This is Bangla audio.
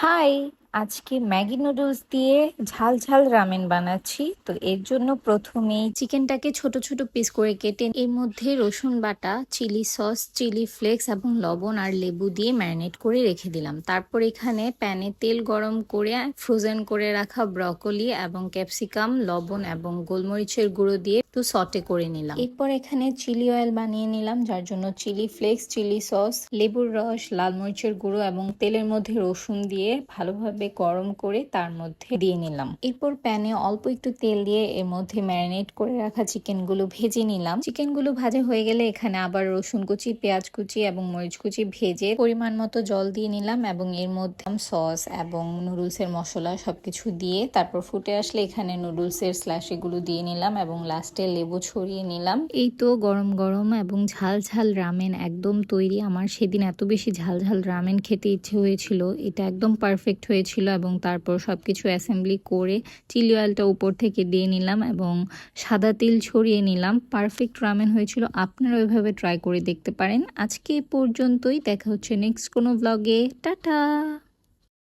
হাই, আজকে ম্যাগি নুডলস দিয়ে ঝাল ঝাল রামেন বানাচ্ছি। তো এর জন্য প্রথমেই চিকেনটাকে ছোট ছোট পিস করে কেটে এর মধ্যে রসুন বাটা চিলি সস চিলি ফ্লেক্স এবং লবণ আর লেবু দিয়ে ম্যারিনেট করে রেখে দিলাম। তারপর এখানে প্যানে তেল গরম করে ফ্রোজেন করে রাখা ব্রকলি এবং ক্যাপসিকাম লবণ এবং গোলমরিচের গুঁড়ো দিয়ে একটু সটে করে নিলাম। এরপর এখানে চিলি অয়েল বানিয়ে নিলাম, যার জন্য চিলি ফ্লেক্স চিলি সস লেবুর রস, লাল মরিচের গুঁড়ো এবং তেলের মধ্যে রসুন দিয়ে ভালোভাবে গরম করে তার মধ্যে দিয়ে নিলাম। এরপর প্যানে অল্প একটু তেল দিয়ে এর মধ্যে ম্যারিনেট করে রাখা চিকেনগুলো ভেজে নিলাম। চিকেনগুলো ভাজা হয়ে গেলে এখানে আবার রসুন কুচি, পেঁয়াজ কুচি এবং মরিচ কুচি ভেজে পরিমাণ মতো জল দিয়ে নিলাম এবং এর মধ্যে সস এবং নুডলসের মশলা সবকিছু দিয়ে তারপর ফুটে আসলে এখানে নুডলসের স্ল্যাশ এগুলো দিয়ে নিলাম এবং লাস্টে লেবু ছড়িয়ে নিলাম। এই তো গরম গরম এবং ঝাল ঝাল রামেন একদম তৈরি। আমার সেদিন এত বেশি ঝাল ঝাল রামেন খেতে ইচ্ছে হয়েছিল। এটা একদম পারফেক্ট হয়েছিল এবং তারপর সবকিছু অ্যাসেম্বলি করে চিলি অয়েলটা উপর থেকে দিয়ে নিলাম এবং সাদা তিল ছড়িয়ে নিলাম। পারফেক্ট রামেন হয়েছিল। আপনারা ওইভাবে ট্রাই করে দেখতে পারেন। আজকে এ পর্যন্তই। দেখা হচ্ছে নেক্সট কোনো ব্লগে টাটা!